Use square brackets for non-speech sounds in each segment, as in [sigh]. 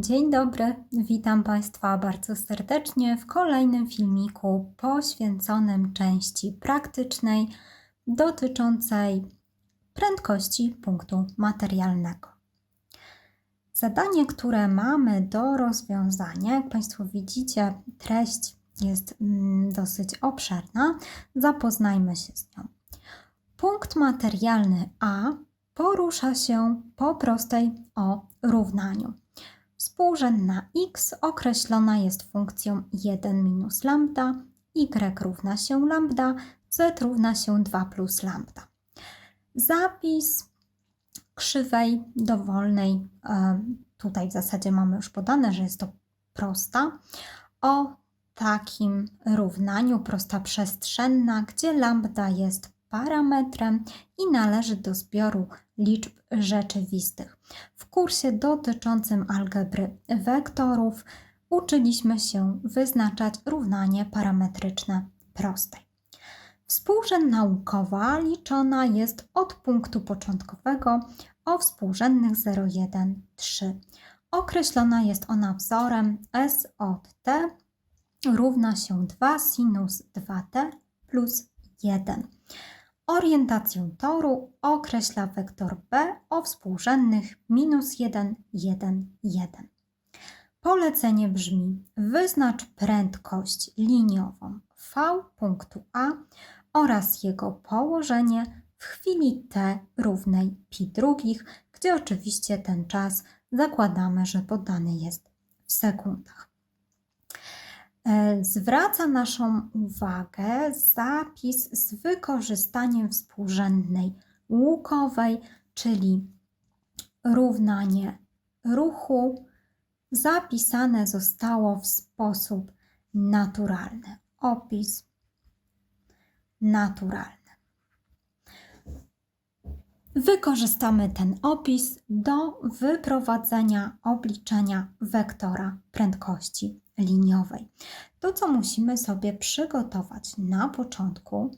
Dzień dobry, witam Państwa bardzo serdecznie w kolejnym filmiku poświęconym części praktycznej dotyczącej prędkości punktu materialnego. Zadanie, które mamy do rozwiązania, jak Państwo widzicie, treść jest mm, dosyć obszerna. Zapoznajmy się z nią. Punkt materialny A porusza się po prostej o równaniu. Współrzędna x określona jest funkcją 1 minus lambda, y równa się lambda, z równa się 2 plus lambda. Zapis krzywej dowolnej, e, tutaj w zasadzie mamy już podane, że jest to prosta, o takim równaniu, prosta przestrzenna, gdzie lambda jest parametrem i należy do zbioru liczb rzeczywistych. W kursie dotyczącym algebry wektorów uczyliśmy się wyznaczać równanie parametryczne prostej. Współrzęd naukowa liczona jest od punktu początkowego o współrzędnych 0, 1, 3. Określona jest ona wzorem S od T równa się 2 sinus 2T plus 1. Orientację toru określa wektor B o współrzędnych minus 1, 1, 1. Polecenie brzmi: wyznacz prędkość liniową V punktu A oraz jego położenie w chwili t równej pi drugich, gdzie oczywiście ten czas zakładamy, że podany jest w sekundach. E, zwraca naszą uwagę zapis z wykorzystaniem współrzędnej łukowej, czyli równanie ruchu zapisane zostało w sposób naturalny. Opis naturalny. Wykorzystamy ten opis do wyprowadzenia obliczenia wektora prędkości liniowej. To, co musimy sobie przygotować na początku,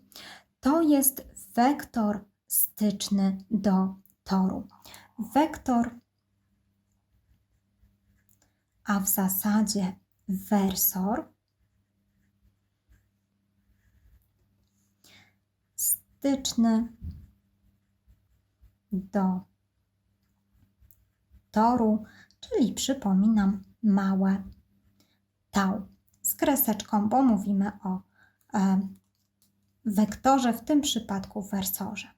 to jest wektor styczny do toru. Wektor, a w zasadzie wersor, styczny do toru, czyli przypominam małe tau z kreseczką, bo mówimy o e, wektorze, w tym przypadku wersorze.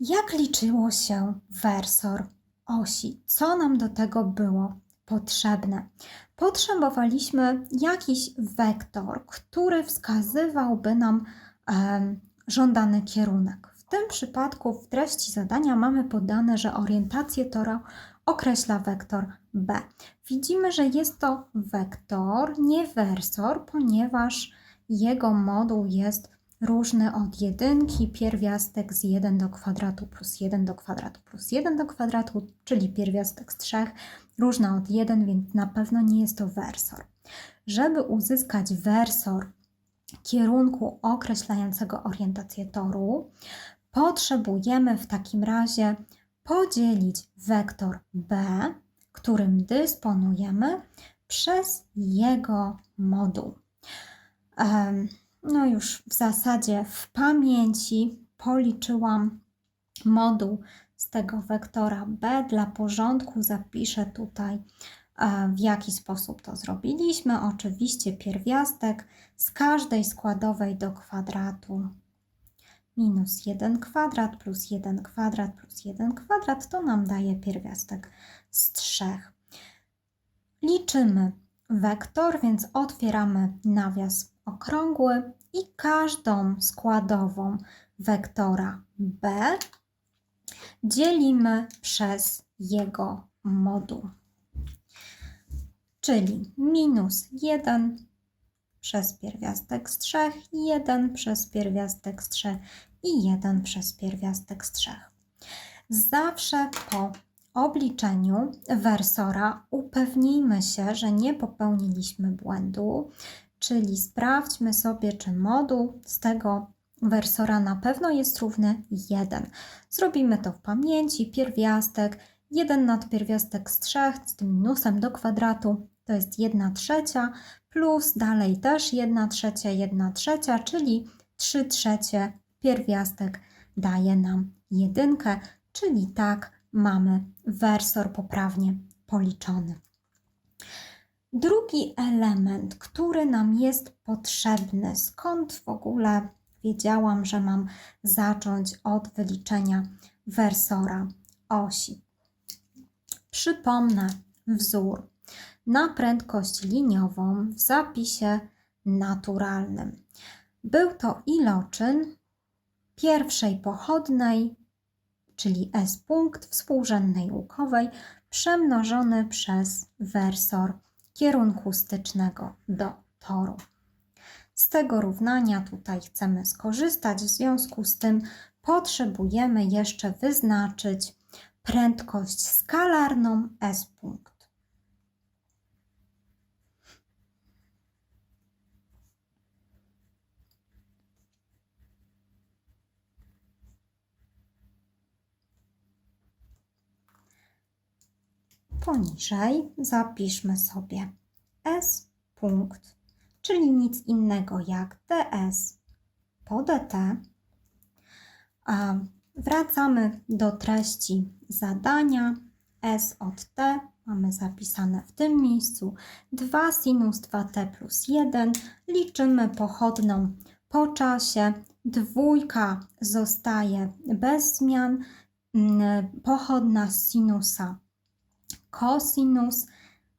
Jak liczyło się wersor osi? Co nam do tego było potrzebne? Potrzebowaliśmy jakiś wektor, który wskazywałby nam e, żądany kierunek. W tym przypadku w treści zadania mamy podane, że orientację tora określa wektor b. Widzimy, że jest to wektor, nie wersor, ponieważ jego moduł jest różny od jedynki, pierwiastek z 1 do kwadratu plus 1 do kwadratu plus 1 do kwadratu, czyli pierwiastek z 3, różna od 1, więc na pewno nie jest to wersor. Żeby uzyskać wersor kierunku określającego orientację toru, potrzebujemy w takim razie podzielić wektor b, którym dysponujemy, przez jego moduł. No już w zasadzie w pamięci policzyłam moduł z tego wektora b. Dla porządku zapiszę tutaj, e, w jaki sposób to zrobiliśmy. Oczywiście pierwiastek z każdej składowej do kwadratu minus 1 kwadrat plus 1 kwadrat plus 1 kwadrat to nam daje pierwiastek z 3. Liczymy wektor, więc otwieramy nawias okrągły i każdą składową wektora b dzielimy przez jego moduł. Czyli minus 1 przez pierwiastek z 3, 1 przez pierwiastek z 3 i 1 przez pierwiastek z 3. Zawsze po obliczeniu wersora upewnijmy się, że nie popełniliśmy błędu, czyli sprawdźmy sobie, czy moduł z tego wersora na pewno jest równy 1. Zrobimy to w pamięci, pierwiastek 1 nadpierwiastek z 3 z tym minusem do kwadratu to jest 1 trzecia, plus dalej też 1 trzecia, 1 trzecia, czyli 3 trzecie pierwiastek daje nam jedynkę, czyli tak mamy wersor poprawnie policzony. Drugi element, który nam jest potrzebny, skąd w ogóle wiedziałam, że mam zacząć od wyliczenia wersora osi. Przypomnę wzór na prędkość liniową w zapisie naturalnym. Był to iloczyn pierwszej pochodnej, czyli S punkt współrzędnej łukowej, przemnożony przez wersor kierunku stycznego do toru. Z tego równania tutaj chcemy skorzystać, w związku z tym potrzebujemy jeszcze wyznaczyć prędkość skalarną S punkt. Poniżej zapiszmy sobie S punkt, czyli nic innego jak ds po dt. A wracamy do treści zadania. S od t mamy zapisane w tym miejscu 2 sinus 2t plus 1. Liczymy pochodną po czasie. Dwójka zostaje bez zmian. Pochodna sinusa kosinus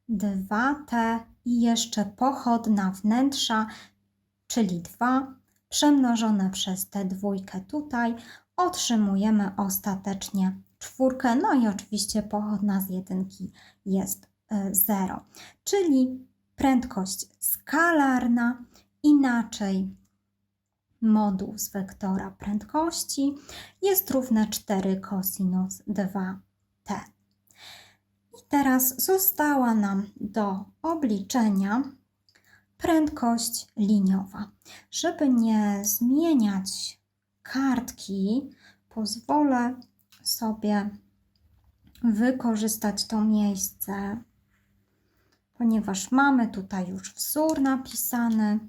2t i jeszcze pochodna wnętrza, czyli 2 przemnożone przez tę dwójkę tutaj, otrzymujemy ostatecznie czwórkę, no i oczywiście pochodna z jedynki jest 0, e, czyli prędkość skalarna, inaczej moduł z wektora prędkości jest równe 4 cosinus 2t. I teraz została nam do obliczenia prędkość liniowa. Żeby nie zmieniać kartki, pozwolę sobie wykorzystać to miejsce, ponieważ mamy tutaj już wzór napisany.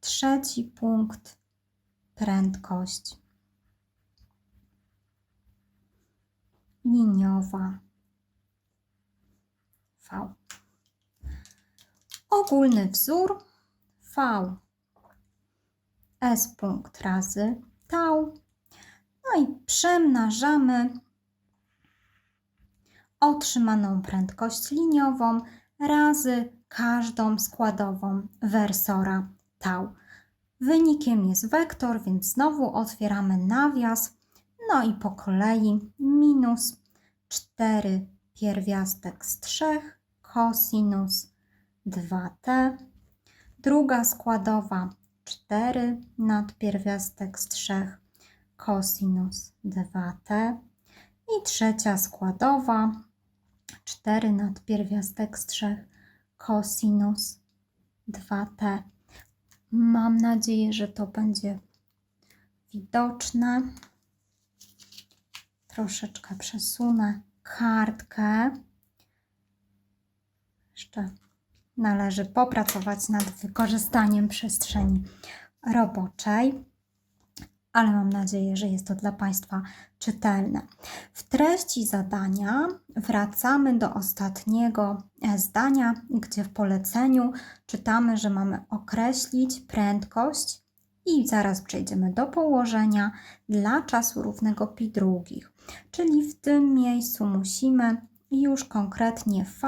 Trzeci punkt prędkość liniowa Ogólny wzór V S punkt razy tau. No i przemnażamy otrzymaną prędkość liniową razy każdą składową wersora tau. Wynikiem jest wektor, więc znowu otwieramy nawias. No i po kolei minus 4 pierwiastek z 3 cosinus 2t. Druga składowa 4 nadpierwiastek z 3 cosinus 2t. I trzecia składowa 4 nadpierwiastek z 3 cosinus 2t. Mam nadzieję, że to będzie widoczne. Troszeczkę przesunę kartkę. Jeszcze należy popracować nad wykorzystaniem przestrzeni roboczej, ale mam nadzieję, że jest to dla Państwa czytelne. W treści zadania wracamy do ostatniego zdania, gdzie w poleceniu czytamy, że mamy określić prędkość i zaraz przejdziemy do położenia dla czasu równego pi drugich. Czyli w tym miejscu musimy już konkretnie v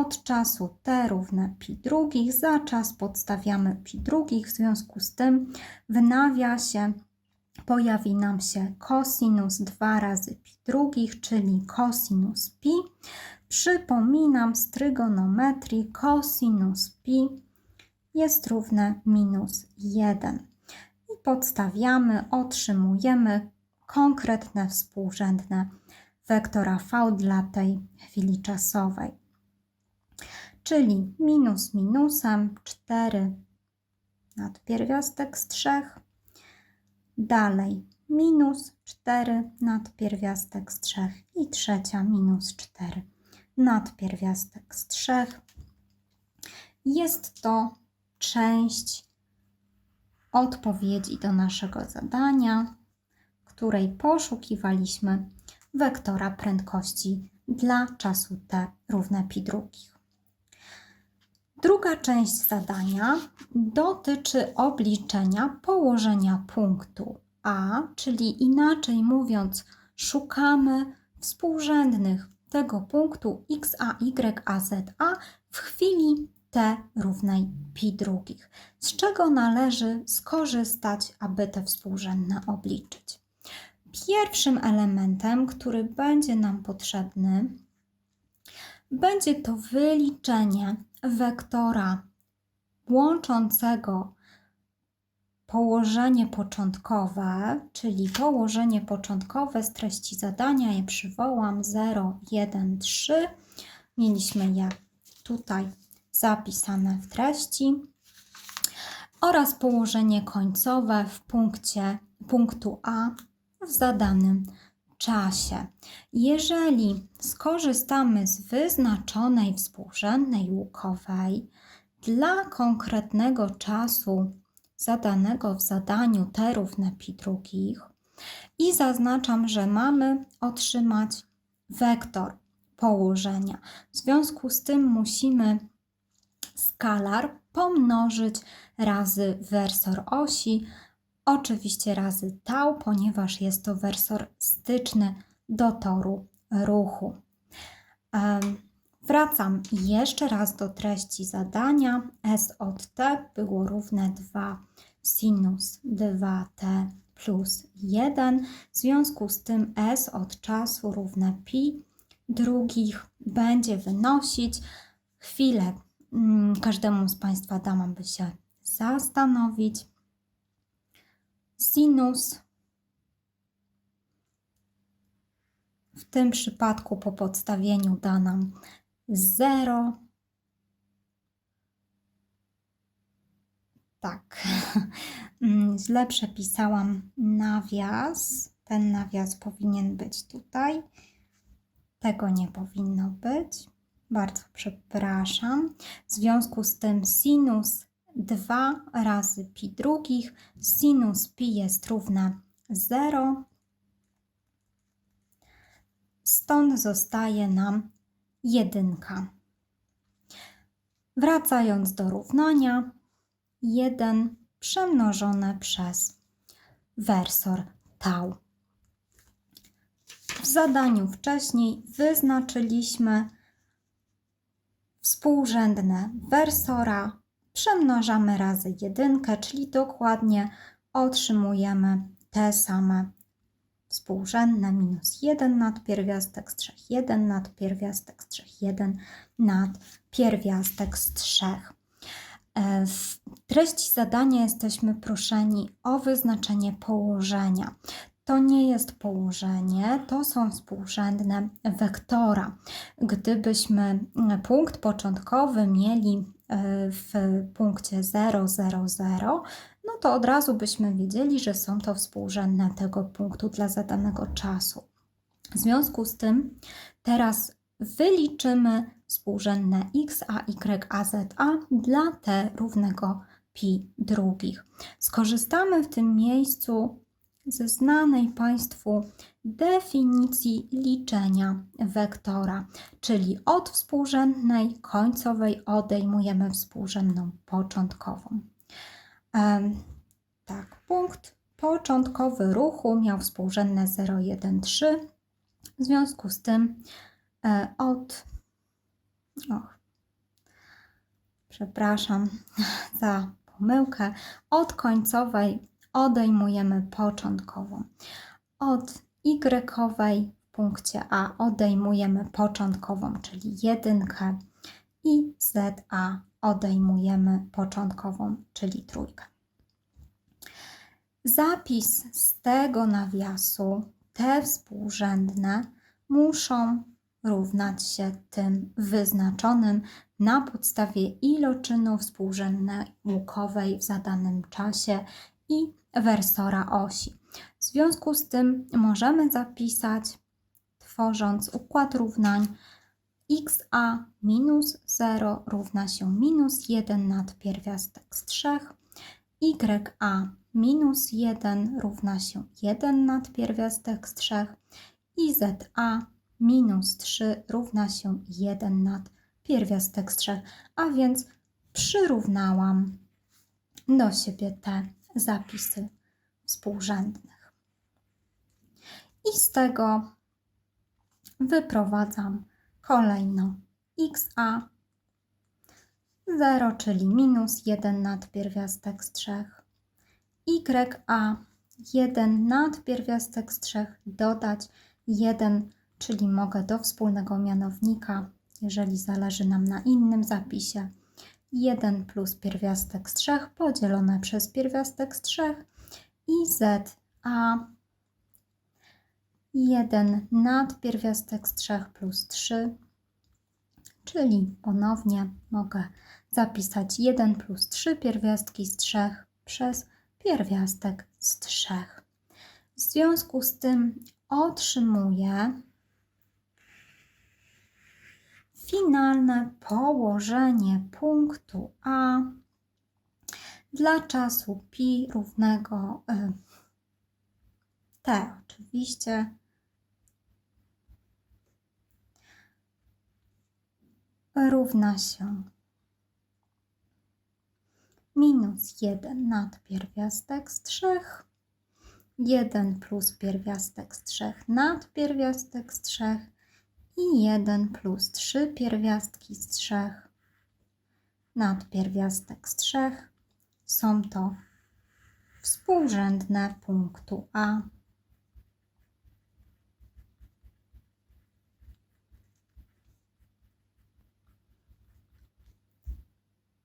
od czasu t równe pi drugich, za czas podstawiamy pi drugich, w związku z tym w nawiasie pojawi nam się cosinus 2 razy pi drugich, czyli cosinus pi. Przypominam z trygonometrii cosinus pi jest równe minus 1. I podstawiamy, otrzymujemy konkretne współrzędne wektora v dla tej chwili czasowej. Czyli minus minusem 4 nadpierwiastek z 3. Dalej minus 4 nadpierwiastek z 3 i trzecia minus 4 nadpierwiastek z 3. Jest to część odpowiedzi do naszego zadania, której poszukiwaliśmy wektora prędkości dla czasu t równe pi drugich. Druga część zadania dotyczy obliczenia położenia punktu A, czyli inaczej mówiąc, szukamy współrzędnych tego punktu x, a, y, a, z, a w chwili t równej pi drugich, z czego należy skorzystać, aby te współrzędne obliczyć. Pierwszym elementem, który będzie nam potrzebny, będzie to wyliczenie wektora łączącego położenie początkowe, czyli położenie początkowe z treści zadania, je przywołam 0, 1, 3. Mieliśmy je tutaj zapisane w treści oraz położenie końcowe w punkcie punktu A w zadanym czasie. Jeżeli skorzystamy z wyznaczonej współrzędnej łukowej dla konkretnego czasu zadanego w zadaniu t równe pi drugich i zaznaczam, że mamy otrzymać wektor położenia. W związku z tym musimy skalar pomnożyć razy wersor osi, oczywiście razy tau, ponieważ jest to wersor styczny do toru ruchu. Wracam jeszcze raz do treści zadania. S od t było równe 2 sinus 2t plus 1. W związku z tym S od czasu równe pi drugich będzie wynosić chwilę. Mm, każdemu z Państwa dam, aby się zastanowić sinus w tym przypadku po podstawieniu da nam 0. Tak, [laughs] źle przepisałam nawias. Ten nawias powinien być tutaj. Tego nie powinno być. Bardzo przepraszam. W związku z tym sinus 2 razy pi drugich. Sinus pi jest równe 0. Stąd zostaje nam jedynka. Wracając do równania, 1 przemnożone przez wersor tau. W zadaniu wcześniej wyznaczyliśmy współrzędne wersora przemnażamy razy jedynkę, czyli dokładnie otrzymujemy te same współrzędne minus 1 nad pierwiastek z 3, 1 nad pierwiastek z 3, 1 nad pierwiastek z 3. E, w treści zadania jesteśmy proszeni o wyznaczenie położenia. To nie jest położenie, to są współrzędne wektora. Gdybyśmy punkt początkowy mieli w punkcie 0, 0, 0, no to od razu byśmy wiedzieli, że są to współrzędne tego punktu dla zadanego czasu. W związku z tym teraz wyliczymy współrzędne x, a, y, a, z, a dla t równego pi drugich. Skorzystamy w tym miejscu ze znanej Państwu definicji liczenia wektora, czyli od współrzędnej końcowej odejmujemy współrzędną początkową. tak, punkt początkowy ruchu miał współrzędne 0, 1, 3. W związku z tym e, od. Och, przepraszam [laughs] za pomyłkę. Od końcowej odejmujemy początkową. Od y w punkcie A odejmujemy początkową, czyli jedynkę i za odejmujemy początkową, czyli trójkę. Zapis z tego nawiasu, te współrzędne, muszą równać się tym wyznaczonym na podstawie iloczynu współrzędnej łukowej w zadanym czasie i wersora osi. W związku z tym możemy zapisać, tworząc układ równań, xa minus 0 równa się minus 1 nad pierwiastek z 3, ya minus 1 równa się 1 nad pierwiastek z 3 i za minus 3 równa się 1 nad pierwiastek z 3, a więc przyrównałam do siebie te zapisy współrzędnych. I z tego wyprowadzam kolejno xa 0, czyli minus 1 nad pierwiastek z 3, ya 1 nad pierwiastek z 3 dodać 1, czyli mogę do wspólnego mianownika, jeżeli zależy nam na innym zapisie, 1 plus pierwiastek z 3 podzielone przez pierwiastek z 3 i z a 1 nad pierwiastek z 3 plus 3, czyli ponownie mogę zapisać 1 plus 3 pierwiastki z 3 przez pierwiastek z 3. W związku z tym otrzymuję finalne położenie punktu A dla czasu pi równego y, t oczywiście. Równa się minus 1 nad pierwiastek z 3, 1 plus pierwiastek z 3 nad pierwiastek z 3 i 1 plus 3 pierwiastki z 3 nad pierwiastek z 3 są to współrzędne punktu A.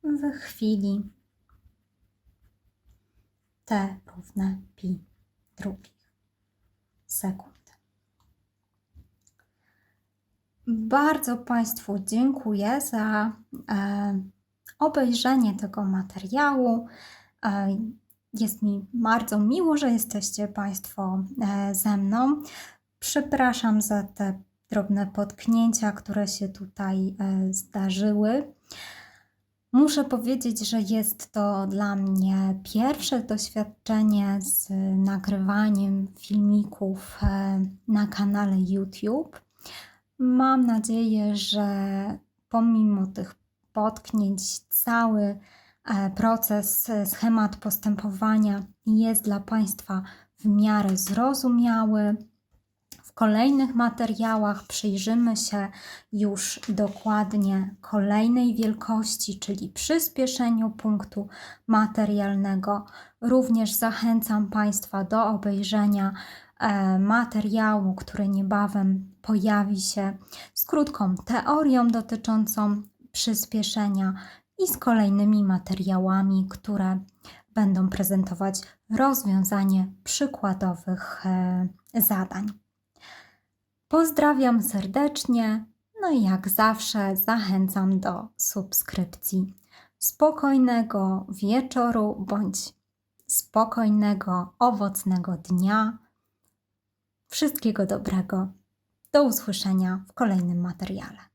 W chwili t równe pi drugich sekund. Bardzo Państwu dziękuję za e, obejrzenie tego materiału. E, jest mi bardzo miło, że jesteście Państwo e, ze mną. Przepraszam za te drobne potknięcia, które się tutaj zdarzyły. Muszę powiedzieć, że jest to dla mnie pierwsze doświadczenie z nagrywaniem filmików na kanale YouTube. Mam nadzieję, że pomimo tych potknięć, cały e, proces, e, schemat postępowania jest dla Państwa w miarę zrozumiały. W kolejnych materiałach przyjrzymy się już dokładnie kolejnej wielkości, czyli przyspieszeniu punktu materialnego. Również zachęcam Państwa do obejrzenia materiału, który niebawem pojawi się z krótką teorią dotyczącą przyspieszenia i z kolejnymi materiałami, które będą prezentować rozwiązanie przykładowych e, zadań. Pozdrawiam serdecznie, no i jak zawsze zachęcam do subskrypcji. Spokojnego wieczoru bądź spokojnego, owocnego dnia Wszystkiego dobrego. Do usłyszenia w kolejnym materiale.